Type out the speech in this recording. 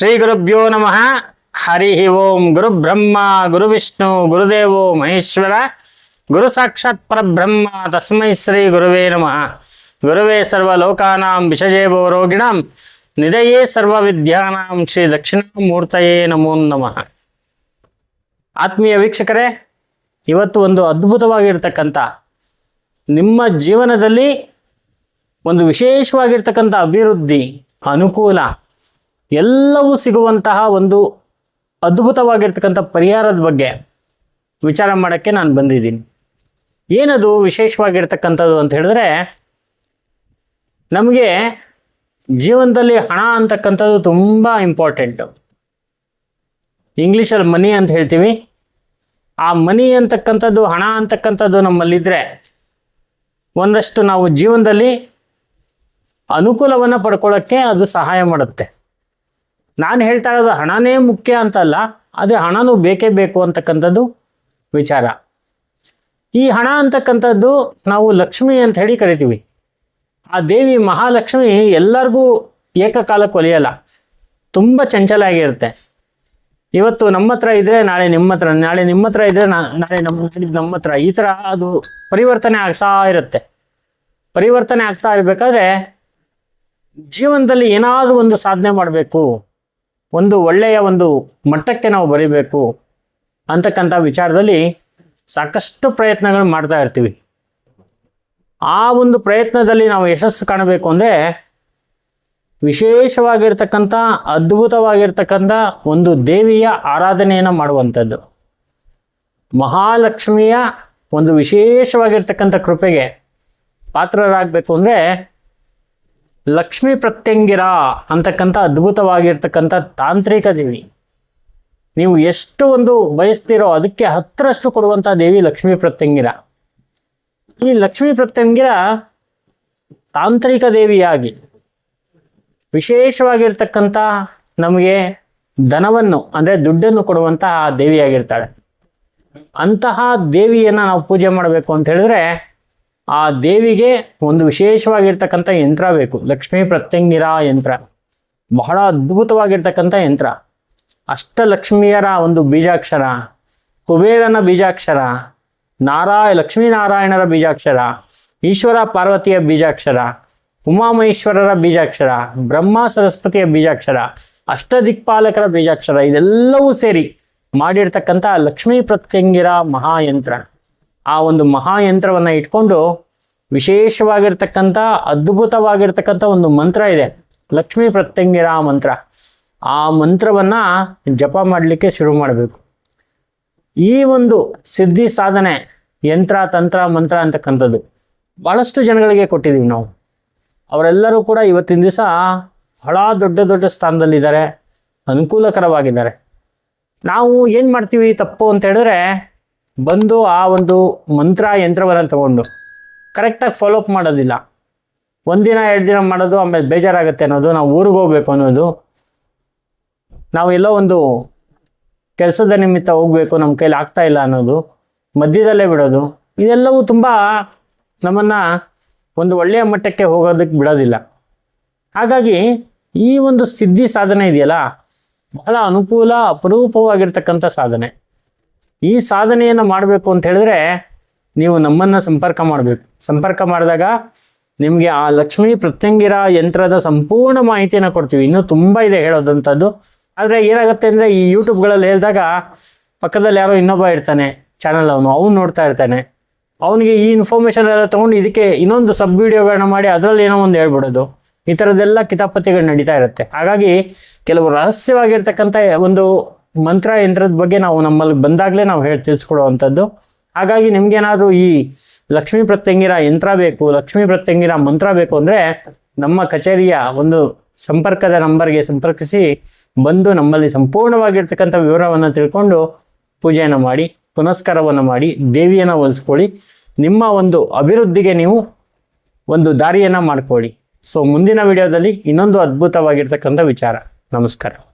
ಶ್ರೀ ಗುರುಭ್ಯೋ ನಮಃ. ಹರಿ ಓಂ ಗುರು ಬ್ರಹ್ಮ, ಗುರು ವಿಷ್ಣು, ಗುರುದೇವೋ ಮಹೇಶ್ವರ. ಗುರು ಸಾಕ್ಷಾತ್ ಪರಬ್ರಹ್ಮ, ತಸ್ಮೈ ಶ್ರೀ ಗುರುವೇ ನಮಃ. ಗುರುವೇ ಸರ್ವ ಲೋಕಾನಾಂ ವಿಷಜೇವೋ ರೋಗಿಣಾಂ. ನಿಧಯೇ ಸರ್ವ ವಿದ್ಯಾನಾಂ ಶ್ರೀ ದಕ್ಷಿಣಾಮೂರ್ತಯೇ ನಮೋ ನಮಃ. ಆತ್ಮೀಯ ವೀಕ್ಷಕರೇ, ಇವತ್ತು ಒಂದು ಅದ್ಭುತವಾಗಿರ್ತಕ್ಕಂಥ, ನಿಮ್ಮ ಜೀವನದಲ್ಲಿ ಒಂದು ವಿಶೇಷವಾಗಿರ್ತಕ್ಕಂಥ ಅಭಿವೃದ್ಧಿ, ಅನುಕೂಲ ಎಲ್ಲವೂ ಸಿಗುವಂತಹ ಒಂದು ಅದ್ಭುತವಾಗಿರ್ತಕ್ಕಂಥ ಪರಿಹಾರದ ಬಗ್ಗೆ ವಿಚಾರ ಮಾಡೋಕ್ಕೆ ನಾನು ಬಂದಿದ್ದೀನಿ. ಏನದು ವಿಶೇಷವಾಗಿರ್ತಕ್ಕಂಥದ್ದು ಅಂತ ಹೇಳಿದ್ರೆ, ನಮಗೆ ಜೀವನದಲ್ಲಿ ಹಣ ಅಂತಕ್ಕಂಥದ್ದು ತುಂಬ ಇಂಪಾರ್ಟೆಂಟು ಇಂಗ್ಲೀಷಲ್ಲಿ ಮನಿ ಅಂತ ಹೇಳ್ತೀವಿ. ಆ ಮನಿ ಅಂತಕ್ಕಂಥದ್ದು, ಹಣ ಅಂತಕ್ಕಂಥದ್ದು ನಮ್ಮಲ್ಲಿದ್ದರೆ ಒಂದಷ್ಟು ನಾವು ಜೀವನದಲ್ಲಿ ಅನುಕೂಲವನ್ನು ಪಡ್ಕೊಳ್ಳೋಕ್ಕೆ ಅದು ಸಹಾಯ ಮಾಡುತ್ತೆ. ನಾನು ಹೇಳ್ತಾ ಇರೋದು ಹಣನೇ ಮುಖ್ಯ ಅಂತಲ್ಲ, ಆದರೆ ಹಣನೂ ಬೇಕೇ ಬೇಕು ಅಂತಕ್ಕಂಥದ್ದು ವಿಚಾರ. ಈ ಹಣ ಅಂತಕ್ಕಂಥದ್ದು ನಾವು ಲಕ್ಷ್ಮಿ ಅಂತ ಹೇಳಿ ಕರಿತೀವಿ. ಆ ದೇವಿ ಮಹಾಲಕ್ಷ್ಮಿ ಎಲ್ಲರಿಗೂ ಏಕಕಾಲಕ್ಕೆ ಒಲಿಯಲ್ಲ ತುಂಬ ಚಂಚಲ ಆಗಿರುತ್ತೆ ಇವತ್ತು ನಮ್ಮ ಹತ್ರ ಇದ್ದರೆ ನಾಳೆ ನಿಮ್ಮ ಹತ್ರ ನಾಳೆ ನಿಮ್ಮ ಹತ್ರ ಇದ್ದರೆ ನಾಳೆ ನಮ್ಮ ನಮ್ಮ ಹತ್ರ ಈ ಥರ ಅದು ಪರಿವರ್ತನೆ ಆಗ್ತಾ ಇರುತ್ತೆ. ಪರಿವರ್ತನೆ ಆಗ್ತಾ ಇರಬೇಕಾದ್ರೆ ಜೀವನದಲ್ಲಿ ಏನಾದರೂ ಒಂದು ಸಾಧನೆ ಮಾಡಬೇಕು. ಒಂದು ಒಳ್ಳೆಯ ಒಂದು ಮಟ್ಟಕ್ಕೆ ನಾವು ಬರೀಬೇಕು ಅಂತಕ್ಕಂಥ ವಿಚಾರದಲ್ಲಿ ಸಾಕಷ್ಟು ಪ್ರಯತ್ನಗಳು ಮಾಡ್ತಾ ಇರ್ತೀವಿ. ಆ ಒಂದು ಪ್ರಯತ್ನದಲ್ಲಿ ನಾವು ಯಶಸ್ಸು ಕಾಣಬೇಕು ಅಂದರೆ ವಿಶೇಷವಾಗಿರ್ತಕ್ಕಂಥ, ಅದ್ಭುತವಾಗಿರ್ತಕ್ಕಂಥ ಒಂದು ದೇವಿಯ ಆರಾಧನೆಯನ್ನು ಮಾಡುವಂಥದ್ದು. ಮಹಾಲಕ್ಷ್ಮಿಯ ಒಂದು ವಿಶೇಷವಾಗಿರ್ತಕ್ಕಂಥ ಕೃಪೆಗೆ ಪಾತ್ರರಾಗಬೇಕು ಅಂದರೆ ಲಕ್ಷ್ಮೀ ಪ್ರತ್ಯಂಗಿರ ಅಂತಕ್ಕಂಥ ಅದ್ಭುತವಾಗಿರ್ತಕ್ಕಂಥ ತಾಂತ್ರಿಕ ದೇವಿ. ನೀವು ಎಷ್ಟು ಒಂದು ಬಯಸ್ತೀರೋ ಅದಕ್ಕೆ ಹತ್ತರಷ್ಟು ಕೊಡುವಂಥ ದೇವಿ ಲಕ್ಷ್ಮೀ ಪ್ರತ್ಯಂಗಿರ. ಈ ಲಕ್ಷ್ಮೀ ಪ್ರತ್ಯಂಗಿರ ತಾಂತ್ರಿಕ ದೇವಿಯಾಗಿ ವಿಶೇಷವಾಗಿರ್ತಕ್ಕಂಥ ನಮಗೆ ಧನವನ್ನು, ಅಂದರೆ ದುಡ್ಡನ್ನು ಕೊಡುವಂತಹ ದೇವಿಯಾಗಿರ್ತಾಳೆ. ಅಂತಹ ದೇವಿಯನ್ನು ನಾವು ಪೂಜೆ ಮಾಡಬೇಕು ಅಂತ ಹೇಳಿದ್ರೆ ಆ ದೇವಿಗೆ ಒಂದು ವಿಶೇಷವಾಗಿರ್ತಕ್ಕಂಥ ಯಂತ್ರ ಬೇಕು. ಲಕ್ಷ್ಮೀ ಪ್ರತ್ಯಂಗಿರ ಯಂತ್ರ. ಬಹಳ ಅದ್ಭುತವಾಗಿರ್ತಕ್ಕಂಥ ಯಂತ್ರ. ಅಷ್ಟಲಕ್ಷ್ಮಿಯರ ಒಂದು ಬೀಜಾಕ್ಷರ, ಕುಬೇರನ ಬೀಜಾಕ್ಷರ, ನಾರಾಯ, ಲಕ್ಷ್ಮೀನಾರಾಯಣರ ಬೀಜಾಕ್ಷರ, ಈಶ್ವರ ಪಾರ್ವತಿಯ ಬೀಜಾಕ್ಷರ, ಉಮಾಮಹೇಶ್ವರರ ಬೀಜಾಕ್ಷರ, ಬ್ರಹ್ಮ ಸರಸ್ವತಿಯ ಬೀಜಾಕ್ಷರ, ಅಷ್ಟದಿಕ್ಪಾಲಕರ ಬೀಜಾಕ್ಷರ, ಇದೆಲ್ಲವೂ ಸೇರಿ ಮಾಡಿರ್ತಕ್ಕಂಥ ಲಕ್ಷ್ಮೀ ಪ್ರತ್ಯಂಗಿರ ಮಹಾಯಂತ್ರ. ಆ ಒಂದು ಮಹಾಯಂತ್ರವನ್ನು ಇಟ್ಕೊಂಡು ವಿಶೇಷವಾಗಿರ್ತಕ್ಕಂಥ, ಅದ್ಭುತವಾಗಿರ್ತಕ್ಕಂಥ ಒಂದು ಮಂತ್ರ ಇದೆ. ಲಕ್ಷ್ಮೀ ಪ್ರತ್ಯಂಗಿರ ಮಂತ್ರ. ಆ ಮಂತ್ರವನ್ನು ಜಪ ಮಾಡಲಿಕ್ಕೆ ಶುರು ಮಾಡಬೇಕು. ಈ ಒಂದು ಸಿದ್ಧಿ ಸಾಧನೆ, ಯಂತ್ರ, ತಂತ್ರ, ಮಂತ್ರ ಅಂತಕ್ಕಂಥದ್ದು ಭಾಳಷ್ಟು ಜನಗಳಿಗೆ ಕೊಟ್ಟಿದ್ದೀವಿ ನಾವು. ಅವರೆಲ್ಲರೂ ಕೂಡ ಇವತ್ತಿನ ದಿವಸ ಬಹಳ ದೊಡ್ಡ ದೊಡ್ಡ ಸ್ಥಾನದಲ್ಲಿದ್ದಾರೆ. ಅನುಕೂಲಕರವಾಗಿದ್ದಾರೆ. ನಾವು ಏನು ಮಾಡ್ತೀವಿ ತಪ್ಪು ಅಂತ ಹೇಳಿದ್ರೆ ಬಂದು ಆ ಒಂದು ಮಂತ್ರ ಯಂತ್ರವನ್ನು ತಗೊಂಡು ಕರೆಕ್ಟಾಗಿ ಫಾಲೋಅಪ್ ಮಾಡೋದಿಲ್ಲ. ಒಂದಿನ ಎರಡು ದಿನ ಮಾಡೋದು ಆಮೇಲೆ ಬೇಜಾರಾಗುತ್ತೆ ಅನ್ನೋದು ನಾವು ಊರಿಗೆ ಹೋಗ್ಬೇಕು ಅನ್ನೋದು. ನಾವು ಎಲ್ಲೋ ಒಂದು ಕೆಲಸದ ನಿಮಿತ್ತ ಹೋಗಬೇಕು ನಮ್ಮ ಕೈಲಿ ಆಗ್ತಾ ಇಲ್ಲ ಅನ್ನೋದು, ಮಧ್ಯದಲ್ಲೇ ಬಿಡೋದು, ಇದೆಲ್ಲವೂ ತುಂಬ ನಮ್ಮನ್ನು ಒಂದು ಒಳ್ಳೆಯ ಮಟ್ಟಕ್ಕೆ ಹೋಗೋದಕ್ಕೆ ಬಿಡೋದಿಲ್ಲ. ಹಾಗಾಗಿ ಈ ಒಂದು ಸಿದ್ಧಿ ಸಾಧನೆ ಇದೆಯಲ್ಲ, ಬಹಳ ಅನುಕೂಲ, ಅಪರೂಪವಾಗಿರ್ತಕ್ಕಂಥ ಸಾಧನೆ. ಈ ಸಾಧನೆಯನ್ನು ಮಾಡಬೇಕು ಅಂತ ಹೇಳಿದ್ರೆ ನೀವು ನಮ್ಮನ್ನು ಸಂಪರ್ಕ ಮಾಡಬೇಕು. ಸಂಪರ್ಕ ಮಾಡಿದಾಗ ನಿಮಗೆ ಆ ಲಕ್ಷ್ಮೀ ಪ್ರತ್ಯಂಗಿರ ಯಂತ್ರದ ಸಂಪೂರ್ಣ ಮಾಹಿತಿಯನ್ನು ಕೊಡ್ತೀವಿ. ಇನ್ನೂ ತುಂಬ ಇದೆ ಹೇಳೋದಂಥದ್ದು ಆದರೆ ಏನಾಗುತ್ತೆ ಅಂದರೆ ಈ ಯೂಟ್ಯೂಬ್ಗಳಲ್ಲಿ ಹೇಳಿದಾಗ ಪಕ್ಕದಲ್ಲಿ ಯಾರೋ ಇನ್ನೊಬ್ಬ ಇರ್ತಾನೆ ಚಾನಲ್ ಅವನು, ಅವ್ನು ನೋಡ್ತಾ ಇರ್ತಾನೆ. ಅವನಿಗೆ ಈ ಇನ್ಫಾರ್ಮೇಷನ್ ಎಲ್ಲ ತೊಗೊಂಡು ಇದಕ್ಕೆ ಇನ್ನೊಂದು ಸಬ್ ವಿಡಿಯೋಗಳನ್ನ ಮಾಡಿ ಅದರಲ್ಲಿ ಏನೋ ಒಂದು ಹೇಳ್ಬಿಡೋದು. ಈ ಥರದ್ದೆಲ್ಲ ಕಿತಾಪತಿಗಳು ನಡೀತಾ ಇರುತ್ತೆ. ಹಾಗಾಗಿ ಕೆಲವು ರಹಸ್ಯವಾಗಿರ್ತಕ್ಕಂಥ ಒಂದು ಮಂತ್ರ ಯಂತ್ರದ ಬಗ್ಗೆ ನಾವು ನಮ್ಮಲ್ಲಿ ಬಂದಾಗಲೇ ನಾವು ಹೇಳಿ ತಿಳಿಸ್ಕೊಡುವಂಥದ್ದು. ಹಾಗಾಗಿ ನಿಮ್ಗೇನಾದರೂ ಈ ಲಕ್ಷ್ಮೀ ಪ್ರತ್ಯಂಗಿರ ಯಂತ್ರ ಬೇಕು, ಲಕ್ಷ್ಮೀ ಪ್ರತ್ಯಂಗಿರ ಮಂತ್ರ ಬೇಕು ಅಂದರೆ ನಮ್ಮ ಕಚೇರಿಯ ಒಂದು ಸಂಪರ್ಕದ ನಂಬರ್ಗೆ ಸಂಪರ್ಕಿಸಿ ಬಂದು ನಮ್ಮಲ್ಲಿ ಸಂಪೂರ್ಣವಾಗಿರ್ತಕ್ಕಂಥ ವಿವರವನ್ನು ತಿಳ್ಕೊಂಡು ಪೂಜೆಯನ್ನು ಮಾಡಿ, ಪುನಸ್ಕಾರವನ್ನು ಮಾಡಿ, ದೇವಿಯನ್ನು ಹೋಲಿಸ್ಕೊಳ್ಳಿ, ನಿಮ್ಮ ಒಂದು ಅಭಿವೃದ್ಧಿಗೆ ನೀವು ಒಂದು ದಾರಿಯನ್ನು ಮಾಡ್ಕೊಳ್ಳಿ. ಸೊ ಮುಂದಿನ ವಿಡಿಯೋದಲ್ಲಿ ಇನ್ನೊಂದು ಅದ್ಭುತವಾಗಿರ್ತಕ್ಕಂಥ ವಿಚಾರ. ನಮಸ್ಕಾರ.